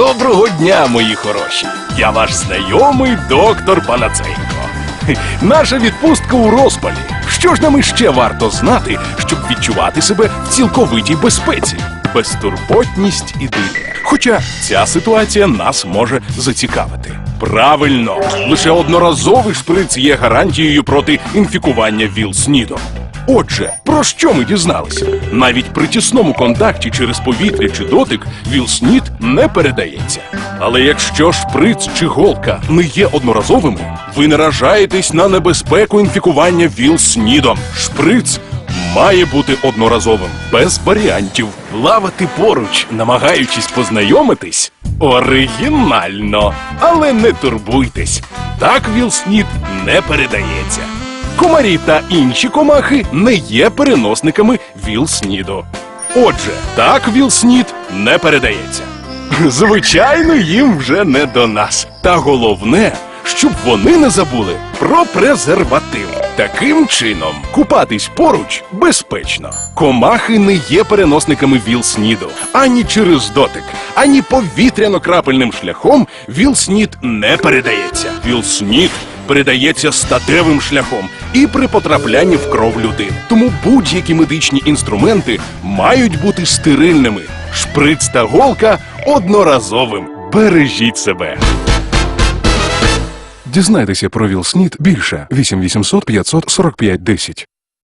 Доброго дня, мої хороші! Я ваш знайомий доктор Панацейко. Наша відпустка у розпалі. Що ж нам іще варто знати, щоб відчувати себе в цілковитій безпеці? Безтурботність і диво. Хоча ця ситуація нас може зацікавити. Правильно, лише одноразовий шприц є гарантією проти інфікування ВІЛ-СНІДом. Отже, про що ми дізналися? Навіть при тісному контакті через повітря чи дотик ВІЛ-СНІД не передається. Але якщо шприц чи голка не є одноразовими, ви наражаєтесь на небезпеку інфікування ВІЛ-СНІДом. Шприц має бути одноразовим, без варіантів. Плавати поруч, намагаючись познайомитись, оригінально. Але не турбуйтесь, так ВІЛ-СНІД не передається. Комарі та інші комахи не є переносниками ВІЛ-СНІДу. Отже, так ВІЛ-СНІД не передається. Звичайно, їм вже не до нас. Та головне, щоб вони не забули про презерватив. Таким чином, купатись поруч безпечно. Комахи не є переносниками ВІЛ-СНІДу. Ані через дотик, ані повітряно-крапельним шляхом ВІЛ-СНІД не передається. ВІЛ-СНІД передається статевим шляхом і при потраплянні в кров людини. Тому будь-які медичні інструменти мають бути стерильними. Шприц та голка одноразовим. Бережіть себе. Дізнайтеся про Вілсніт більше 8 800 545 10.